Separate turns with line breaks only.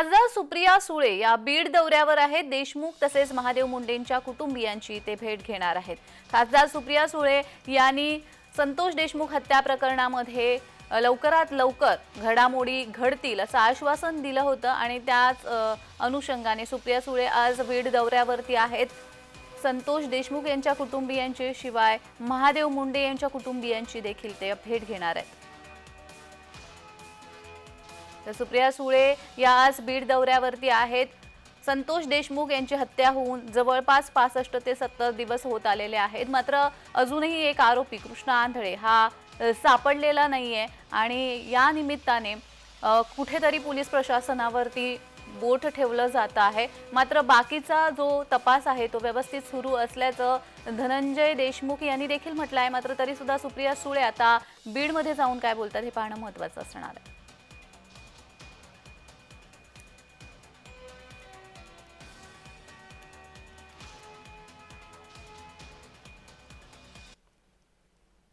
खासदार सुप्रिया सुळे या बीड दौऱ्यावर आहेत. देशमुख तसेच महादेव मुंडेंच्या कुटुंबियांची ते भेट घेणार आहेत. खासदार सुप्रिया सुळे यांनी संतोष देशमुख हत्या प्रकरणामध्ये लवकरात लवकर घडामोडी घडतील असं आश्वासन दिलं होतं आणि त्याच अनुषंगाने सुप्रिया सुळे आज बीड दौऱ्यावरती आहेत. संतोष देशमुख यांच्या कुटुंबियांची शिवाय महादेव मुंडे यांच्या कुटुंबियांची देखील ते भेट घेणार आहेत. तर सुप्रिया सुळे या आज बीड दौऱ्यावरती आहेत. संतोष देशमुख यांची हत्या होऊन जवळपास पासष्ट ते सत्तर दिवस होत आलेले आहेत. मात्र अजूनही एक आरोपी कृष्णा आंधळे हा सापडलेला नाही आहे आणि या निमित्ताने कुठेतरी पोलीस प्रशासनावरती बोट ठेवलं जात आहे. मात्र बाकीचा जो तपास आहे तो व्यवस्थित सुरू असल्याचं धनंजय देशमुख यांनी देखील म्हटलं आहे मात्र तरीसुद्धा सुप्रिया सुळे आता बीडमध्ये जाऊन काय बोलतात हे पाहणं महत्त्वाचं असणार आहे.